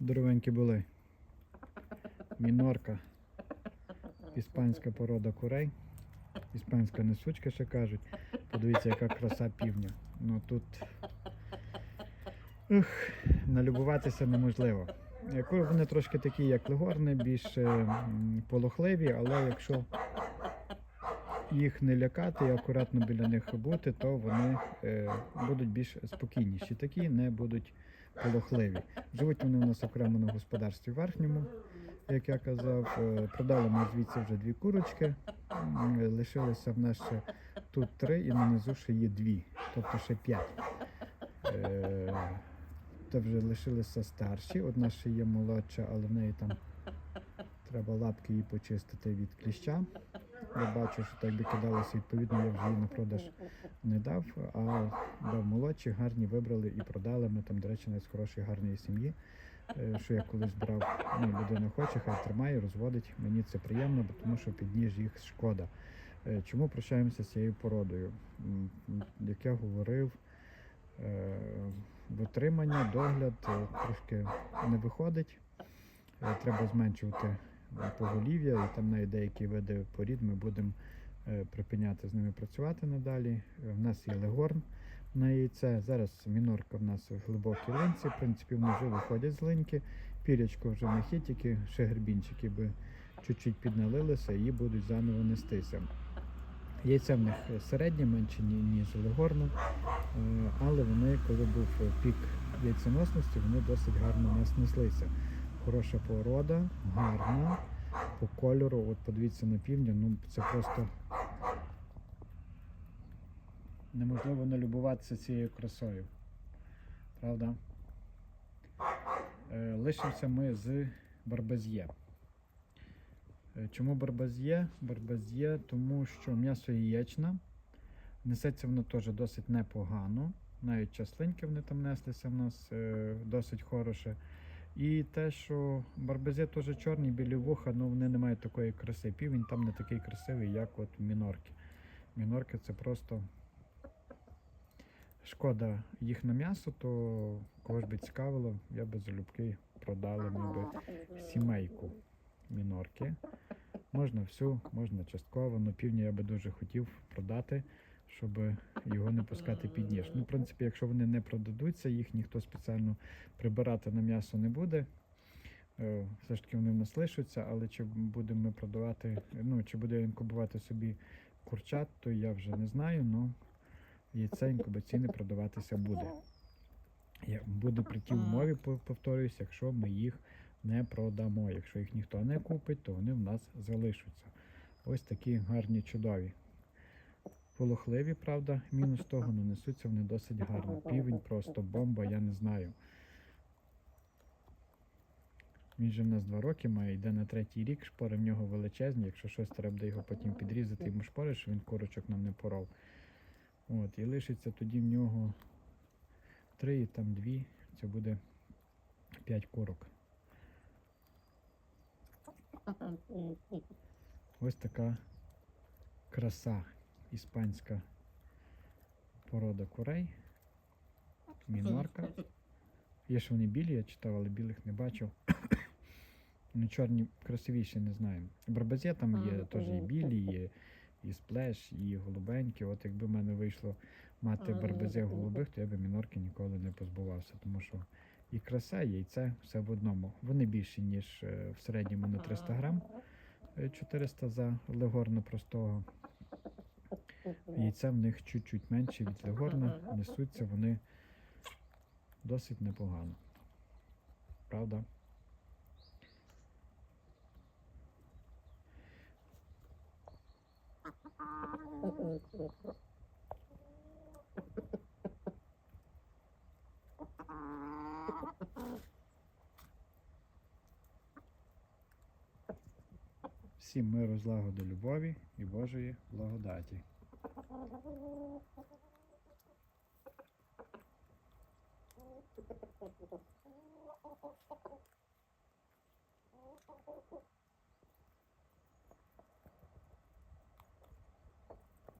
Здоровенькі були. Мінорка. Іспанська порода курей. Іспанська несучка ще кажуть. Подивіться, яка краса півня. Ну тут. Ух, налюбуватися неможливо. Вони трошки такі, як легорни, більш е, полохливі, але якщо їх не лякати і акуратно біля них бути, то вони е, будуть більш спокійніші. Такі не будуть полохливі. Живуть вони у нас окремо на господарстві верхньому, як я казав. Е, Продали ми звідси вже дві курочки. М, Лишилося в нас ще тут три і нанизу ще є дві, тобто ще п'ять. Е, Та вже лишилися старші. Одна ще є молодша, але в неї там треба лапки її почистити від кліща. Я бачу, що так би кидалося, відповідно, я вже її на продаж не дав, а дав молодші, гарні вибрали і продали. Ми там, до речі, навіть з хорошої гарної сім'ї, е, що я колись брав, ну, людина хоче, хай тримає, розводить. Мені це приємно, тому що під ніж їх шкода. Е, Чому прощаємося з цією породою? Як я говорив, е, витримання, догляд трошки не виходить. Треба зменшувати поголів'я, і там навіть деякі види порід ми будемо е, припиняти з ними працювати надалі. Е, В нас є легорн на яйце. Зараз мінорка в нас в глибокій линці. В принципі, вони вже виходять з линьки. Пірячко вже є, тільки ще гребінчики би чуть-чуть підналилися і будуть заново нестися. Яйця в них середнє, менше ніж у легорну, е, але вони, коли був пік яйценосності, вони досить гарно нас неслися. Хороша порода, гарна. По кольору, от подивіться на півдня, ну це просто неможливо налюбуватися цією красою. Правда? Е, Лишимося ми з барбаз'є. Е, Чому барбаз'є? Барбаз'є, тому що м'ясо яєчне. Несеться воно теж досить непогано. Навіть частинки вони там неслися в нас е, досить хороше. І те, що барбезе теж чорні, білі вуха, ну вони не мають такої краси. Півень там не такий красивий, як от мінорки. Мінорки це просто шкода їх на м'ясо, то кого ж би цікавило, я би залюбки продали ми би сімейку мінорки. Можна всю, можна частково, але півня я би дуже хотів продати, щоб його не пускати під ніж. Ну, в принципі, якщо вони не продадуться, їх ніхто спеціально прибирати на м'ясо не буде. Е, Все ж таки вони в нас лишаться, але чи будемо ми продавати, ну чи буде він купувати собі курчат, то я вже не знаю, але яйце інкубаційне продаватися буде. Я- Буде при тій умові, по- повторююсь, якщо ми їх не продамо. Якщо їх ніхто не купить, то вони в нас залишаться. Ось такі гарні, чудові. Полохливі, правда, мінус того, але несуться вони досить гарно. Півень просто бомба, я не знаю. Він же в нас два роки має, йде на третій рік, шпори в нього величезні. Якщо щось треба буде його потім підрізати, йому шпори, що він курочок нам не поров. От, і лишиться тоді в нього три і там дві, це буде п'ять курок. Ось така краса іспанська порода курей. Мінорка. Є ж вони білі, я читав, але білих не бачив. Ну, чорні красивіші, не знаю. Барбазє там є теж і білі, є і сплеш, і голубенькі. От якби в мене вийшло мати барбазе голубих, то я би мінорки ніколи не позбувався, тому що і краса, і яйце все в одному. Вони більші, ніж е, в середньому на 300 грам. Е, 400 за легорна простого. Яйця в них чуть-чуть менше від легорна, несуться вони досить непогано. Правда? Всім миру, злагоди, любові і Божої благодаті. Thank you.